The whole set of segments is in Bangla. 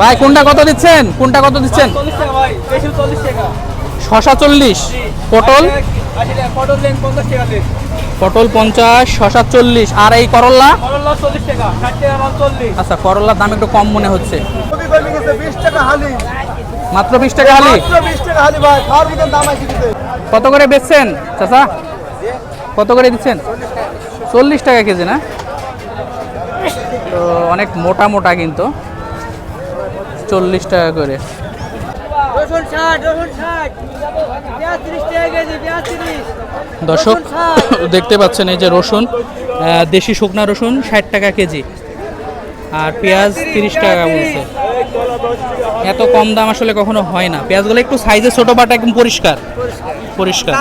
ভাই, কোনটা কত দিচ্ছেন? কোনটা কত দিচ্ছেন? শশা চল্লিশ। পটল? পটল পঞ্চাশ, শশা চল্লিশ। আর এই করল্লা আচ্ছা করল্লার দাম একটু কম মনে হচ্ছে। মাত্র বিশ টাকা হালি? কত করে বেচছেন, চাচা? কত করে দিচ্ছেন? চল্লিশ টাকা কেজি, না? তো অনেক মোটা মোটা কিন্তু। চল্লিশ টাকা করে। দর্শক দেখতে পাচ্ছেন এই যে রসুন দেশি শুকনা রসুন ষাট টাকা কেজি। আর পেঁয়াজ তিরিশ টাকা বলছে। এত কম দাম আসলে কখনো হয় না। পেঁয়াজগুলো একটু সাইজে ছোট বাট একদম পরিষ্কার। পরিষ্কার।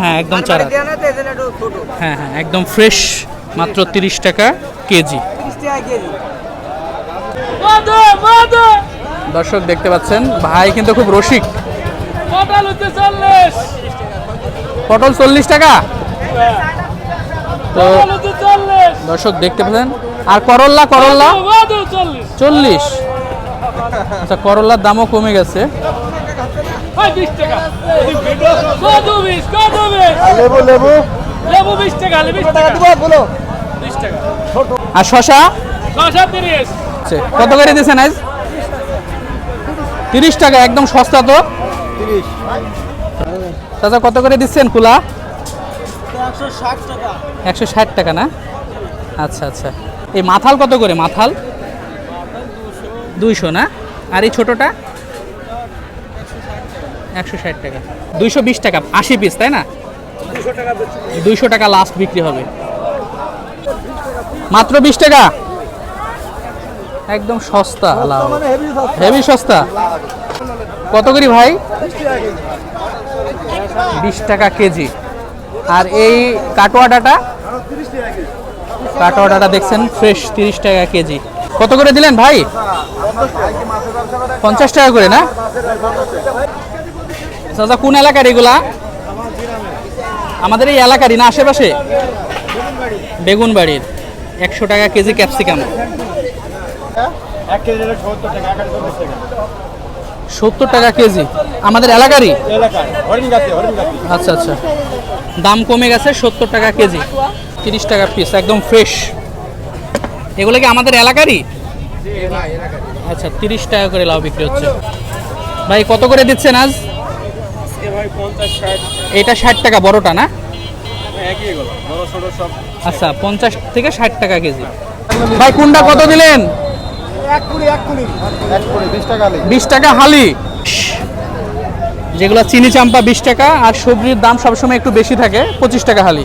হ্যাঁ একদম চারা। হ্যাঁ হ্যাঁ একদম ফ্রেশ মাত্র তিরিশ টাকা কেজি। দর্শক দেখতে পাচ্ছেন ভাই কিন্তু খুব রসিক। পটল চল্লিশ। পটল চল্লিশ টাকা? তো চল্লিশ। দর্শক দেখতে পাচ্ছেন আর করল্লা করল্লা চল্লিশ। আচ্ছা করল্লার দামও কমে গেছে। আর শশা ছশো তিরিশ। আচ্ছা, কত করে দিয়েছেন আজ তিরিশ টাকা একদম সস্তা তো। চাচা কত করে দিচ্ছেন কুলা? একশো ষাট টাকা। না? আচ্ছা আচ্ছা। এই মাথাল কত করে? মাথাল? দুইশো না? আর এই ছোটোটা? একশো ষাট টাকা। দুইশো বিশ টাকা আশি পিস তাই না? দুইশো টাকা লাস্ট বিক্রি হবে। মাত্র বিশ টাকা? একদম সস্তা হেভি সস্তা। কত করি ভাই? বিশ টাকা কেজি। আর এই কাটোয়া ডাটা? কাটোয়া ডাটা দেখছেন ফ্রেশ তিরিশ টাকা কেজি। কত করে দিলেন ভাই? পঞ্চাশ টাকা করে না? দাদা কোন এলাকার এগুলা? আমাদের এই এলাকারই না আশেপাশে? বেগুন বাড়ির একশো টাকা কেজি ক্যাপসিকাম। সত্তর টাকা কেজি। আমাদের এলাকারই? আচ্ছা আচ্ছা। দাম কমে গেছে সত্তর টাকা কেজি। তিরিশ টাকা পিস একদম ফ্রেশ এগুলো কি আমাদের এলাকারই? আচ্ছা তিরিশ টাকা করে লাউ বিক্রি হচ্ছে। ভাই কত করে দিচ্ছেন আজ? এটা ষাট টাকা বড়টা না? একই এগুলো বড় ছোট সব। আচ্ছা পঞ্চাশ থেকে ষাট টাকা কেজি। ভাই কোনটা কত দিলেন? বিশ টাকা হালি। যেগুলো চিনি চাম্পা বিশ টাকা আর সবজির দাম সবসময় একটু বেশি থাকে পঁচিশ টাকা হালি।